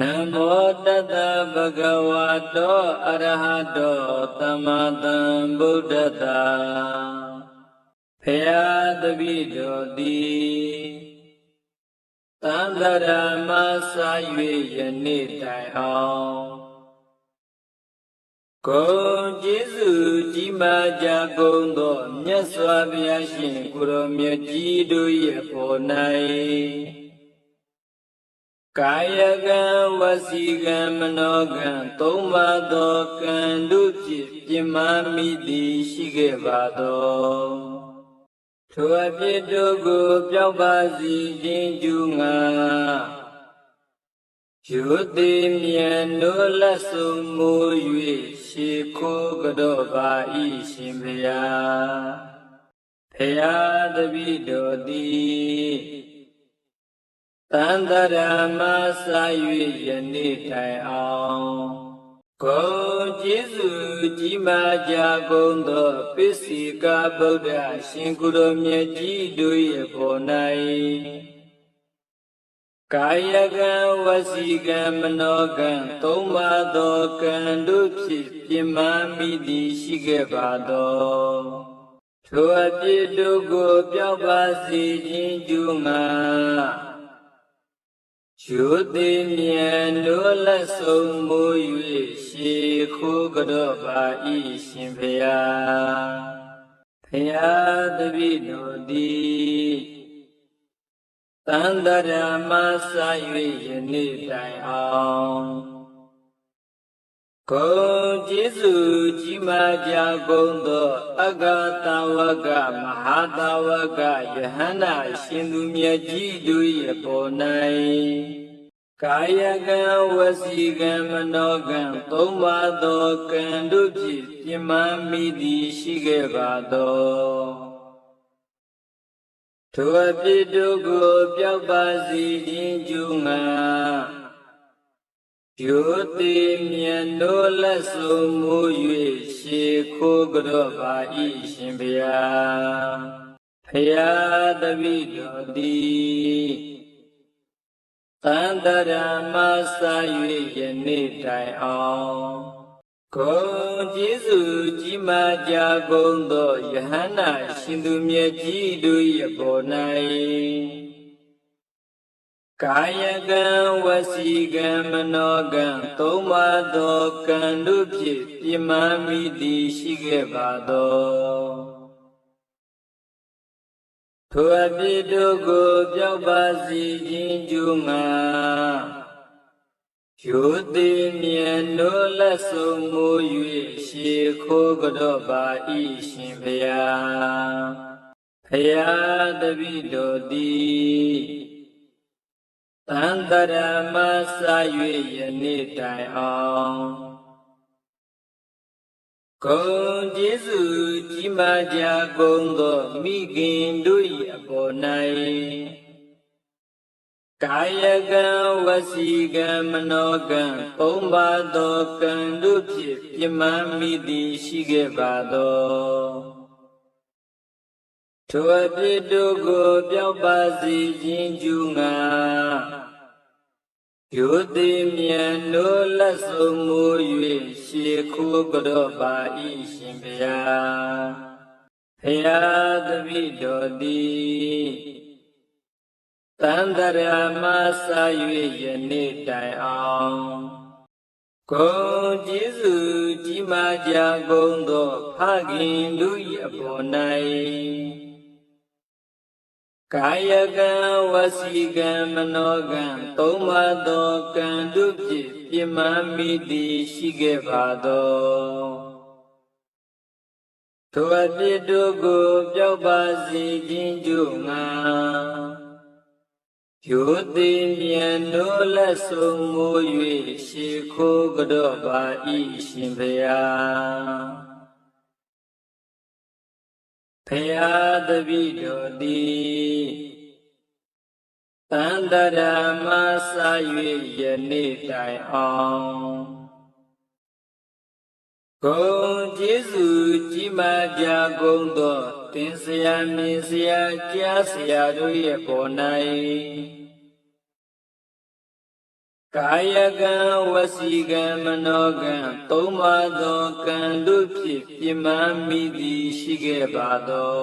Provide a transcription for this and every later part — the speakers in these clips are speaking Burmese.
နမောတတ္တဗုဒ္ဓဝါတောအရဟတောသမ္မာသမ္ဗုဒ္ဓတ္တဖယာတပိတော်သည်သံဃာမစာ၍ယနေ့တိုင်အောင်ကိုကျေးဇူးကြီးမားကြကုန်သောမြတ်စွာဘုရားရှင်ကိုရောမြတ်ကြီးတို့ရဲ့ပေါ်၌ ကာယကံဝစီကံမနောကံသုံးပါးသောကံတို့ဖြင့်ပြမမိသည်ရှိခဲ့ပါသောထိုအဖြစ်တို့ကိုပြောက်ပါစီခြင်းကျူငါယူသည်မြန်နိုးလက်ဆုံမူ၍ရှေခိုးကြောပါဤရှင်ဘုရားဖရာတပိတော်သည် တန်တရာမစာ၍ယနေ့တိုင်အောင်ကိုကျေးဇူးကြီးမားကြကုန်သောပစ္စည်းကဗုဒ္ဓရှင်ကုတော်မြတ်ကြီးတို့ရဲ့ပေါ်၌ကာယကံဝစီကံမနောကံသုံးပါးသောကံတို့ဖြင့်ပြမမိသည်ရှိခဲ့ပါသောထိုအပြစ်တို့ကိုပြောက်ပါစေခြင်းကျူငါ ယူသည်မြန်နိုးလက်ဆုံးမူ၍ရှေခိုးကြောပါဤရှင်ဖျားဖျားတပိတော်သည်တန်တရာမဆာ၍ယနေ့တိုင်အောင် ကိုကျေးဇူးကြီးမားကြကုန်သောအဂတဝကမဟာတဝကယဟန္တာရှင်သူမြတ်ကြီးတို့၏ပေါ်၌ကာယကံဝစီကံမနောကံသုံးပါးသောကံတို့ဖြင့်ပြမမိသည်ရှိခဲ့ပါသောထိုအဖြစ်တို့ကိုပြောက်ပါစီခြင်းကျူငါ ယုတိမြတ်နိုးလက်ဆုံးမူ၍ရှေခိုးကြောပါဤရှင်ဘုရားဖရာတပိတော်သည်သန္တရာမစာ၍ယနေ့တိုင်အောင်ကိုကျေးဇူးကြီးမားကြကုန်သောယဟန္တာရှင်သူမြတ်ကြီးတို့၏ပေါ်၌ ကာယကံဝစီကံမနောကံသုံးပါးသောကံတို့ဖြင့်ပြမမိသည်ရှိခဲ့ပါသောထိုအပြစ်တို့ကိုပြောက်ပါစီခြင်းကျူငါယူသည်မြတ်နိုးလက်ဆုံးမူ၍ရှေခိုးကြောပါဤရှင်ဖျားဖျားတပိတော်သည် တန်တရာမစာ၍ယနေ့တိုင်အောင်ကုန်ကျေးဇူးကြီးမားကြကုန်သောမိခင်တို့၏အပေါ်၌ကာယကံဝစီကံမနောကံပုံပါသောကံတို့ဖြင့်ပြမမိသည်ရှိခဲ့ပါသော ထိုအဖြစ်တို့ကိုပြောက်ပါစေခြင်းကျူငါယုတိမြတ်နိုးလက်ဆုံးမူ၍ရှေခိုးကြောပါဤရှင်ဘုရားဘုရားတပိတော်သည်တန်တရာမစာ၍ယနေ့တိုင်အောင်ကိုကျေးဇူးကြီးမားကြကုန်သောဖခင်တို့၏အပေါ်၌ ကာယကံဝစီကံမနောကံသုံးပါးသောကံတို့ဖြင့်ပြမမိသည်ရှိခဲ့ပါသောထိုအပြစ်တို့ကိုပြောက်ပါစေခြင်းကျုငါယုတိမြတ်နိုးလက်ဆုံးမူ၍ရှေခိုးကြောပါဤရှင်ဘုရား ဖယားတပိတော်သည်တန်တရာမစာ၍ယနေ့တိုင်အောင်ဂုံကျေးဇူးကြီးမားကြကုန်သောတင်ဆရာမြင်ဆရာကြားဆရာတို့ရဲ့ပေါ်၌ ကာယကံဝစီကံမနောကံသုံးပါးသောကံတို့ဖြင့်ပြမမိသည်ရှိခဲ့ပါသော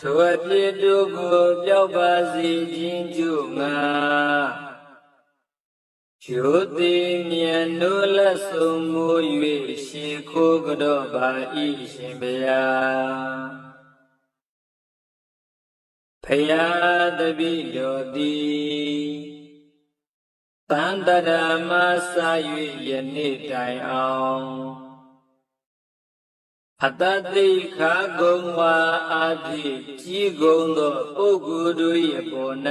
ထိုအဖြစ်တို့ကိုပြောက်ပါစေခြင်းကျုငါယောတိမြတ်နိုးလက်ဆုံးမူ၍ရှေခိုးကြောပါဤရှင်ဘုရား ဖယားတပိတော်သည်တန်တရာမစာ၍ယနေ့တိုင်အောင်အတတိခါကုံဝါအာတိကြီးကုံသောပုဂ္ဂိုလ်တို့၏ပေါ်၌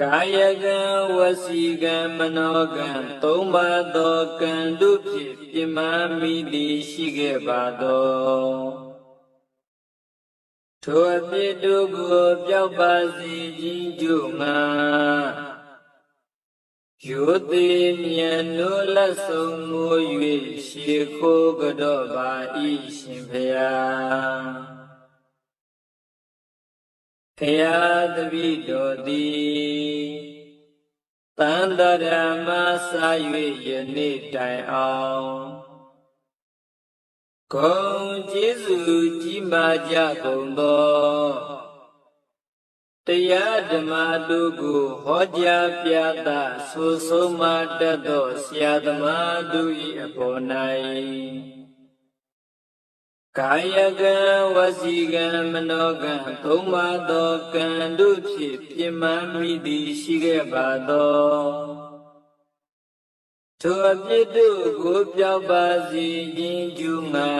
ကာယကံဝစီကံမနောကံသုံးပါးသောကံတို့ဖြင့်ပြမမိသည်ရှိခဲ့ပါသော ထိုအဖြစ်တို့ကိုပြောက်ပါစေခြင်းကျုငါယောတိမြတ်နိုးလက်ဆုံးမူ၍ရှေခိုးကြောပါဤရှင်ဖျားဖျားတပိတော်သည်တန်တရာမစာ၍ယနေ့တိုင်အောင်ဂုံ ကျေးဇူးကြီးမားကြကုန်သောတရားဓမ္မတို့ကိုဟောကြားပြသဆိုဆုံးမတတ်သောဆရာသမားတို့၏အပေါ်၌ကာယကံဝစီကံမနောကံသုံးပါးသောကံတို့ဖြင့်ပြင်မမိသည်ရှိခဲ့ပါသောထိုအပြစ်တို့ကိုပြောက်ပါစေခြင်းကျူငါ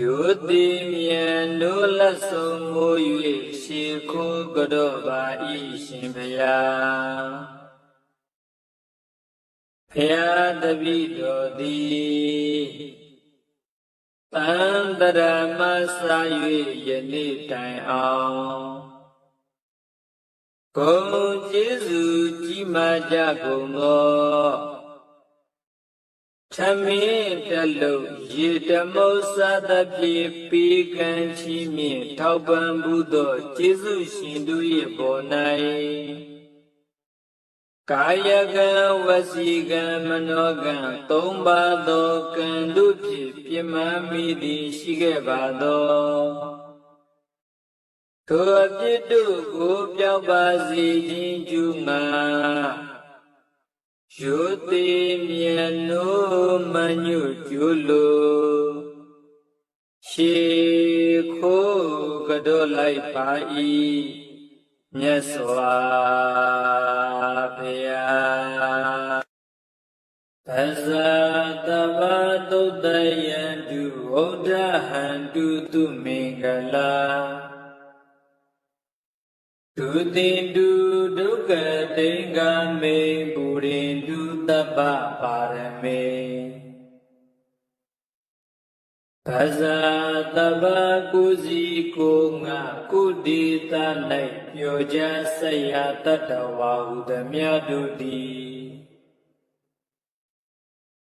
ယောတိမြတ်တို့လက်ဆုံးမူ၍ရှေခိုးကြောပါဤရှင်ဖျားဖျားတပိတော်သည်တန်တရမစာ၍ယနေ့တိုင်အောင်ဂုံကျေးဇူးကြီးမားကြကုန်သော သမင်းတလုံးရေတမုတ်စာသဖြင့်ပေကံချီးမြင့်ထောက်ပံ့မှုသောကျေးဇူးရှင်တို့၏ပေါ်၌ကာယကံဝစီကံမနောကံသုံးပါးသောကံတို့ဖြင့်ပြမမိသည်ရှိခဲ့ပါသောထိုအပြစ်တို့ကိုပြောင်းပါစေခြင်းကျူငါ ယောတိမြတ်နိုးမညွတ်ကျူလိုရှေခိုးကြောလိုက်ပါ၏မြတ်စွာဘုရားပဇာတဗသုတ္တယံတုဝုဒ္ဓဟံတုသူမင်္ဂလာ ဒုတိတုဒုက္ကတိင်္ဂမေပုရိန္တုတပ္ပပါရမေဘဇာတဗကုစီကိုငါကုတိတ၌ပြောကြဆက်ရတတ္တဝါဟုသမျှတို့သည်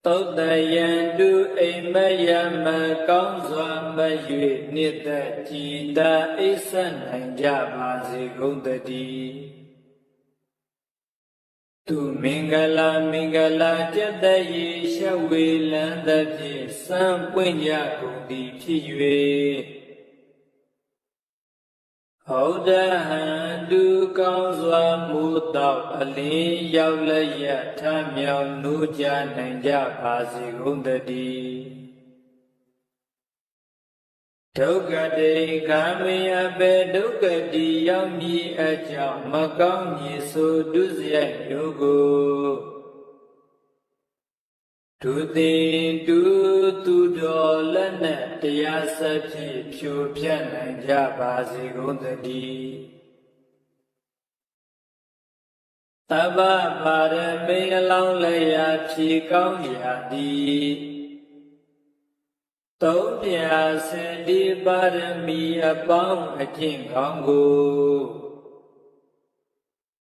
သုတ်တယံတုအိမ်မယမကောင်းစွာမ၍နိတ္တကြည်တာအိဆနိုင်ကြပါစေကုန်တည်းသူမင်္ဂလာမင်္ဂလာကြက်တရေရှဝေလံသဖြင့်စံပွင့်ကြကုန်သည်ဖြစ်၍ ဟောဒဟံတုကောင်းစွာမူတော့အလင်းရောက်လျက်ထမြောင်နူးကြနိုင်ကြပါစေကုန်တည်းဒုက္ခတေကာမေအဘေဒုက္ခတိရောက်မည်အကြောင်းမကောင်းမည်ဆိုဒုစရိုက်မျိုးကို ဒုတိတုသူတော်လက်နဲ့တရားစဖြင့်ဖြိုဖြတ်နိုင်ကြပါစေကုန်သတည်းတဗ္ဗပါရမေအလောင်းလျာဖြေကောင်းရာသည်သုံးပြစင်ဒီပါရမီအပေါင်းအကျင့်ကောင်းကို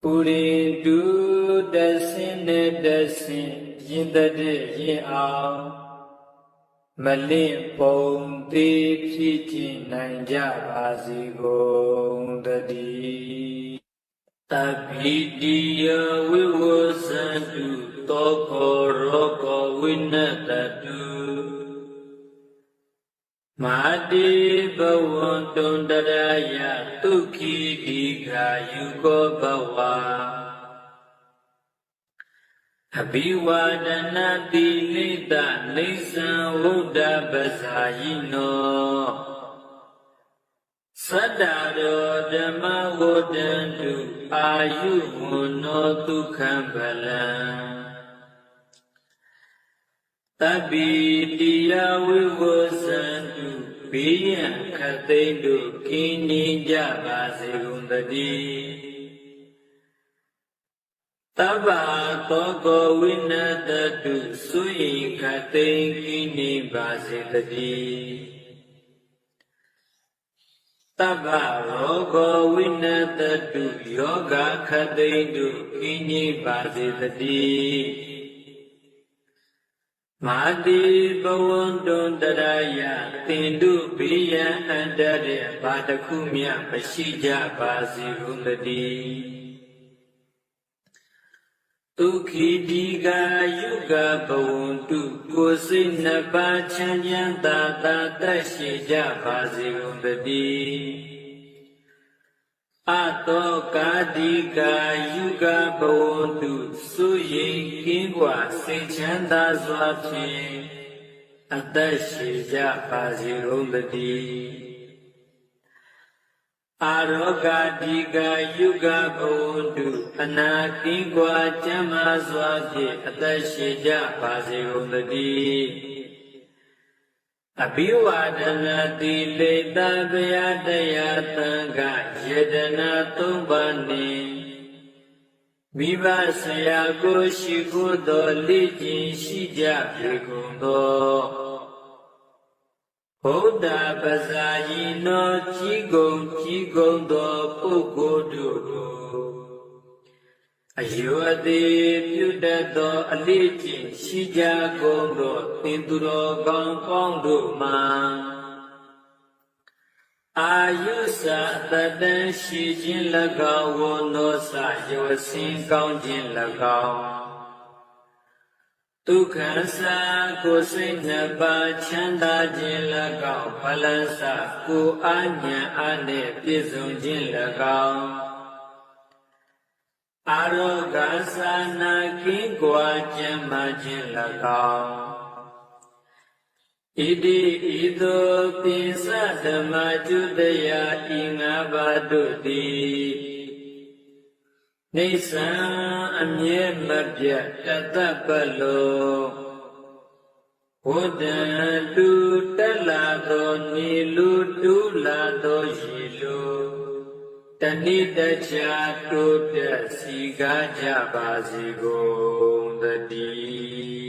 ပုရိတုတဆင်းနဲ့တဆင်း ရင်တည်းရင်အောင်မလင့်ပုံသေးဖြစ်ကျင်နိုင်ကြပါစေကုန်တည်းတပိတိယဝိဝဇန္တုတောခောရောကောဝိနတတုမာတိဘဝံတုံတရာယဒုက္ခိဒီဃာယုကောဘဝ အဘိဝါဒနာတိလိတနေသံဝုဒ္ဓပဇာယိနောသတ္တရောဓမ္မဝဒ္ဒန္တုအာယုဝနောဒုက္ခံဗလံတပိတိယဝိဝဇန္တုဘေးရန်ခတ်သိမ်းတို့ကင်းငြိမ်းကြပါစေကုန်သတည်း တဗ္ဗသောကောဝိနတတုသုယိခတ်သိမ်းကင်းငြိမ်းပါစေတည်းတဗ္ဗရောဂောဝိနတတုယောဂခတ်သိမ်းတို့ကင်းငြိမ်းပါစေတည်းမာတိဘဝံတုံတရာယတင်တုဘေးရန်အန္တရေဘာတခုမြမရှိကြပါစေကုန်တည်း ဒုခိတိကယုကဘဝန္တုကိုစိတ်နှစ်ပါးချမ်းချမ်းသာသာတတ်ရှိကြပါစေကုန်တည်းအတောကာတိကယုကဘဝန္တုစုရင်ကင်းကွာစိတ်ချမ်းသာစွာဖြင့်အသက်ရှိကြပါစေကုန်တည်း အာရောဂတိကယုဂဘုံတုအနာတိကွာကျမ်းမာစွာဖြင့်အသက်ရှင်ကြပါစေကုန်သတည်းအဘိဝါဒနာတိလေတဗျာတယသံဃယတနာသုံးပါးနှင့်မိဘဆရာကိုရှိကိုယ်တော်လေ့ကျင့်ရှိကြပြုကုန်သော ဘုဒ္ဓပဇာယိနောကြီးကုံကြီးကုံသောပုဂ္ဂိုလ်တို့ကိုအယောအသေးပြုတတ်သောအလေးကျင့်ရှိကြကုန်သောသင်သူတော်ကောင်းကောင်းတို့မှာအာယုစတတန်ရှိခြင်း၎င်းဝနောစယောစင်ကောင်းခြင်း၎င်း ဒုက္ခစာကိုစိတ်နှစ်ပါးချမ်းသာခြင်း၎င်းဖလန်းစာကိုအာညာအားနှင့်ပြည့်စုံခြင်း၎င်းအာရောဂသာနာကင်းကွာကျမ်းမာခြင်း၎င်းဣတိဤသို့ပိစဓမ္မจุတယဤငါးပါးတို့သည် နေသံအမြဲမပြတ်တသက်ပလုံးဝဒ္ဒံလူတက်လာသောနေလူတူလာသောရေလူတဏိတချာတိုးတက်စီကားကြပါစေကုန်သတည်း